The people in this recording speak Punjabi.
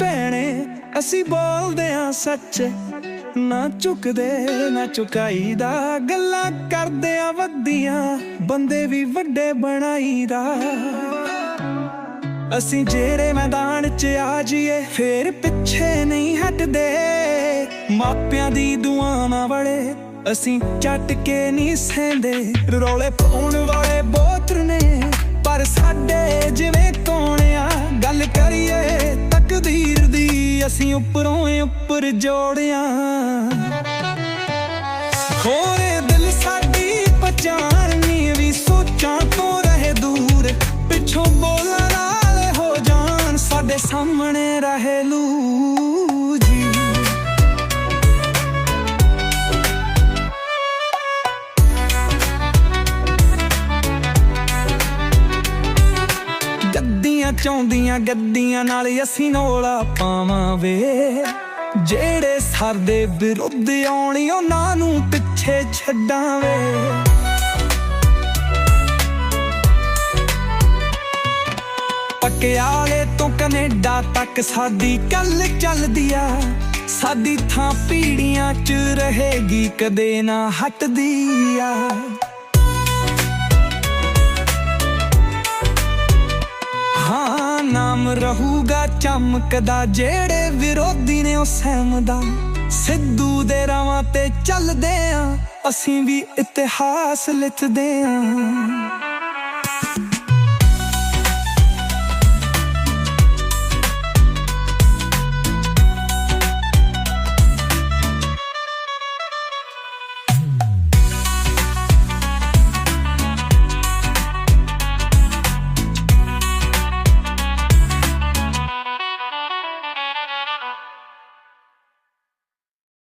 ਭੈਣੇ, ਅਸੀਂ ਬੋਲਦੇ ਆ ਸੱਚ। ਨਾ ਝੁਕਦੇ, ਨਾ ਝੁਕਾਈਦਾ। ਗੱਲਾਂ ਕਰਦੇ ਆ ਵੱਡੀਆਂ ਬੰਦੇ ਵੀ ਵੱਡੇ ਬਣਾਈਦਾ। ਅਸੀਂ ਜਿਹੜੇ ਮੈਦਾਨ 'ਚ ਆ ਜੀਏ ਫੇਰ ਪਿੱਛੇ ਨਹੀਂ ਹਟਦੇ। ਮਾਪਿਆਂ ਦੀ ਦੁਆਵਾਂ ਵਾਲੇ, ਅਸੀਂ ਚੱਟ ਕੇ ਨਹੀਂ ਸਹਿੰਦੇ। ਰੋਲੇ ਪਾਉਣ ਵਾਲੇ ਬਹੁਤ ਨੇ, ਪਰ ਸਾਡੇ ਜਿਵੇਂ ਉੱਪਰੋਂ ਉੱਪਰ ਜੋੜਿਆ। ਗੱਦੀਆਂ ਚਾਉਂਦੀਆਂ ਗੱਦੀਆਂ ਨਾਲ ਅਸੀਂ ਨੋਲਾ ਪਾਵਾਂਵੇ। ਜਿਹੜੇ ਸਰਦੇ ਵਿਰੁੱਧ ਆਉਣੀ, ਉਹਨਾਂ ਨੂੰ ਪਿੱਛੇ ਛੱਡਾਂਵੇ। ਪਟਿਆਲੇ ਤੋਂ ਕੈਨੇਡਾ ਤੱਕ ਸਾਡੀ ਕੱਲ ਚੱਲਦੀ ਆ। ਸਾਡੀ ਥਾਂ ਪੀੜੀਆਂ 'ਚ ਰਹੇਗੀ, ਕਦੇ ਨਾ ਹਟਦੀ ਆ। ਨਾਮ ਰਹੂਗਾ ਚਮਕਦਾ, ਜਿਹੜੇ ਵਿਰੋਧੀ ਨੇ ਉਹ ਸਹਿਮਦਾ। ਸਿੱਧੂ ਦੇ ਰਾਵਾਂ ਤੇ ਚੱਲਦੇ ਆ, ਅਸੀਂ ਵੀ ਇਤਿਹਾਸ ਲਿਖਦੇ ਆ।